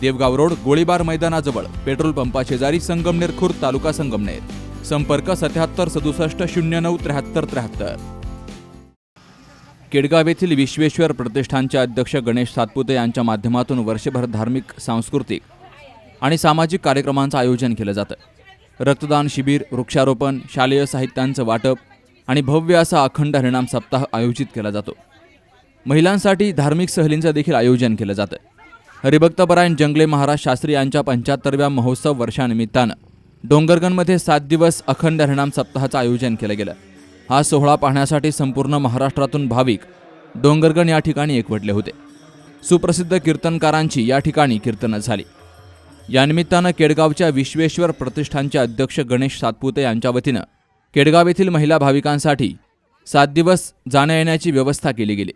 Devgaon road गोळीबार मैदानाजवळ petrol पंपा शेजारी संगमनेर खुर्द तालुका संगमनेर. संपर्क सत्याहत्तर सदुसष्ट शून्य नऊ त्र्याहत्तर त्र्याहत्तर. केडगाव येथील विश्वेश्वर प्रतिष्ठानचे अध्यक्ष गणेश सातपुते यांच्या माध्यमातून वर्षभर धार्मिक सांस्कृतिक आणि सामाजिक कार्यक्रमांचं आयोजन केलं जातं. रक्तदान शिबिर वृक्षारोपण शालेय साहित्यांचं वाटप आणि भव्य असा अखंड हरिणाम सप्ताह आयोजित केला जातो. महिलांसाठी धार्मिक सहलींचं देखील आयोजन केलं जातं. हरिभक्तपरायण जंगले महाराज शास्त्री यांच्या पंच्याहत्तरव्या महोत्सव वर्षानिमित्तानं डोंगरगणमध्ये सात दिवस अखंड हरिणाम सप्ताहाचं आयोजन केलं गेलं. हा सोहळा पाहण्यासाठी संपूर्ण महाराष्ट्रातून भाविक डोंगरगण या ठिकाणी एकवटले होते. सुप्रसिद्ध कीर्तनकारांची या ठिकाणी कीर्तनं झाली. यानिमित्तानं केडगावच्या विश्वेश्वर प्रतिष्ठानचे अध्यक्ष गणेश सातपुते यांच्या वतीनं केडगाव येथील महिला भाविकांसाठी सात दिवस जाण्या येण्याची व्यवस्था केली गेली.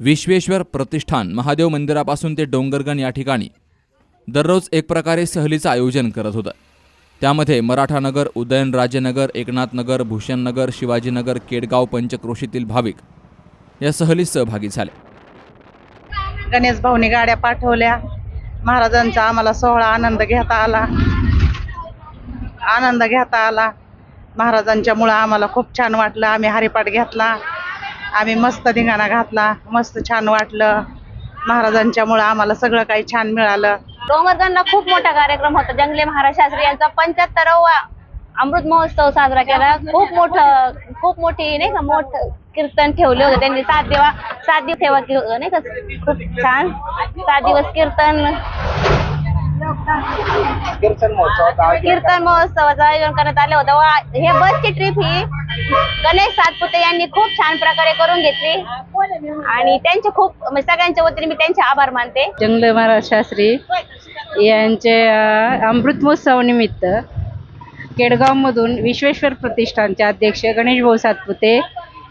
विश्वेश्वर प्रतिष्ठान महादेव मंदिरापासून ते डोंगरगण या ठिकाणी दररोज एक प्रकारे सहलीचं आयोजन करत होतं. त्यामध्ये मराठानगर उदयनराजेनगर एकनाथनगर भूषणनगर शिवाजीनगर केडगाव पंचक्रोशीतील भाविक या सहलीत सहभागी झाले. गणेश भाऊनी गाड्या पाठवल्या. महाराजांचा आम्हाला सोहळा आनंद घेता आला. आनंद घेता आला. महाराजांच्यामुळं आम्हाला खूप छान वाटलं. आम्ही हरिपाठ घेतला. आम्ही मस्त धिंगाणा घातला मस्त छान वाटलं. महाराजांच्यामुळं आम्हाला सगळं काही छान मिळालं. डोंगरगणला खूप मोठा कार्यक्रम होता. जंगले महाराज शास्त्री यांचा पंच्याहत्तरावा अमृत महोत्सव साजरा केला. खूप मोठं खूप मोठी नाही का मोठ कीर्तन ठेवले होते. त्यांनी सात दिवा सात दिवस सेवा केली नाही का? खूप छान. सात दिवस कीर्तन. कीर्तन महोत्सवाचं आयोजन करण्यात आलं होतं. व हे बसची ट्रिप ही गणेश सातपुते यांनी खूप छान प्रकारे करून घेतली. आणि त्यांचे खूप म्हणजे सगळ्यांच्या वतीने मी त्यांचे आभार मानते. जंगले महाराज शास्त्री यांचे अमृत महोत्सव निमित्त केडगावमधून विश्वेश्वर प्रतिष्ठानचे अध्यक्ष गणेश भाऊ सातपुते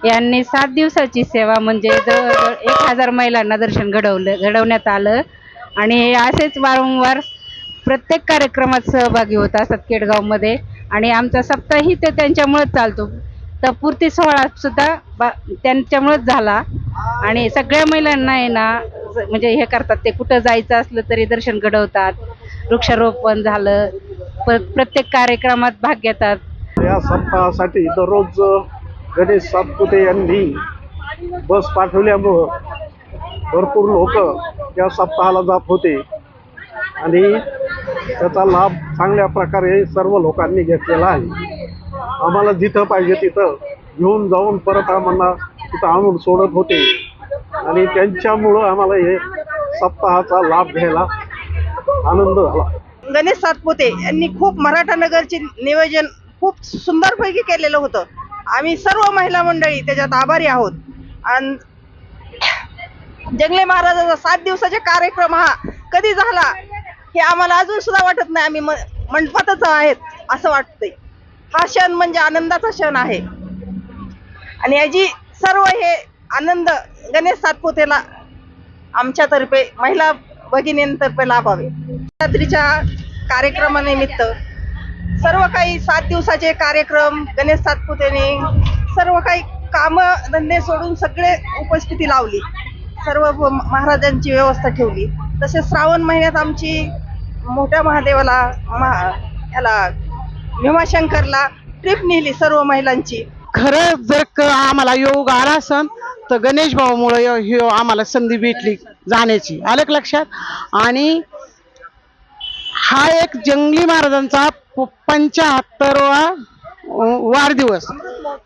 यांनी सात दिवसाची सेवा म्हणजे जवळजवळ एक हजार महिलांना दर्शन घडवलं घडवण्यात आलं. आणि हे असेच वारंवार प्रत्येक कार्यक्रमात सहभागी होत असतात केडगावमध्ये आणि आमचा सप्ताही ते त्यांच्यामुळेच चालतो. तर पूर्ती सोहळा सुद्धा बा त्यांच्यामुळेच झाला. आणि सगळ्या महिलांना आहे ना म्हणजे हे करतात ते कुठं जायचं असलं तरी दर्शन घडवतात. वृक्षारोपण झालं प प्रत्येक कार्यक्रमात भाग घेतात. या सप्ताहासाठी दररोज गणेश सातपुते यांनी बस पाठवल्यामुळं भरपूर लोक या सप्ताहाला जात होते. आणि त्याचा लाभ चांगल्या प्रकारे सर्व लोकांनी घेतलेला आहे. आम्हाला जिथं पाहिजे तिथं घेऊन जाऊन परत आम्हाला तिथं आणून सोडत होते. आणि त्यांच्यामुळं आम्हाला हे सप्ताहाचा लाभ घ्यायला आनंद झाला. गणेश सातपुते यांनी खूप मराठा नगरचे नियोजन खूप सुंदरपैकी केलेलं होतं. आम्ही सर्व महिला मंडळी त्याच्यात आभारी आहोत. आणि जंगले महाराजाचा सात दिवसाचा कार्यक्रम हा कधी झाला? हे आम्हाला अजून सुद्धा वाटत नाही आम्ही मंडपातच आहेत असं वाटतंय. हा क्षण म्हणजे आनंदाचा क्षण आहे. आणि याची सर्व हे आनंद गणेश सातपुतेला आमच्यातर्फे महिला भगिनींतर्फे लाभावे. रात्रीच्या कार्यक्रमानिमित्त सर्व काही सात दिवसाचे कार्यक्रम गणेश सातपुतेने सर्व काही काम धंदे सोडून सगळे उपस्थिती लावली. सर्व महाराजांची व्यवस्था ठेवली. तसेच श्रावण महिन्यात आमची मोठ्या महादेवाला महा याला भीमाशंकरला ट्रिप नेली सर्व महिलांची. खरं जर क आम्हाला योग आला असन तर गणेश भाऊमुळे ही आम्हाला संधी भेटली जाण्याची. आलं लक्षात? आणि हा एक जंगली महाराजांचा पंच्याहत्तरवा वाढदिवस.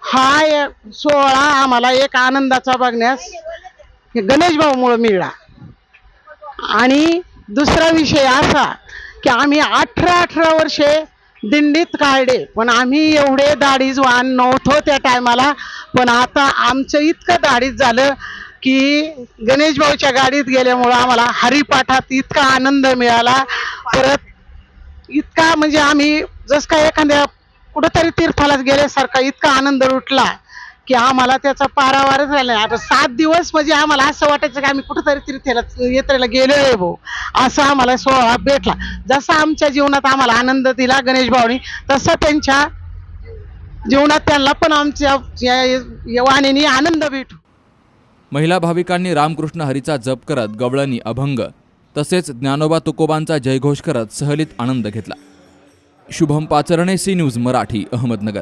हा एक सोहळा आम्हाला एक आनंदाचा बघण्यास हे गणेश भाऊमुळे मिळाला. आणि दुसरा विषय असा की आम्ही अठरा अठरा वर्षे दिंडीत काढले. पण आम्ही एवढे दाढीज वाहन नव्हतो त्या टायमाला. पण आता आमचं इतकं दाढीच झालं की गणेश भाऊच्या गाडीत गेल्यामुळं आम्हाला हरिपाठात इतका आनंद मिळाला. परत इतका म्हणजे आम्ही जस काय एखाद्या कुठंतरी तीर्थाला गेल्यासारखा इतका आनंद उठला की आम्हाला त्याचा पारावारच राहिला नाही. आता सात दिवस म्हणजे आम्हाला असं वाटायचं की आम्ही कुठंतरी तीर्थाला यात्रेला गेलोय भाऊ. असं आम्हाला सोहळा भेटला. जसा आमच्या जीवनात आम्हाला आनंद दिला गणेश भाऊनी तसा त्यांच्या जीवनात त्यांना पण आमच्या वाणीने आनंद भेटू. महिला भाविकांनी रामकृष्ण हरीचा जप करत गवळणी अभंग तसेच ज्ञानोबा तुकोबांचा जयघोष करत सहलीत आनंद घेतला. Shubham Pacharne C news Marathi Ahmednagar.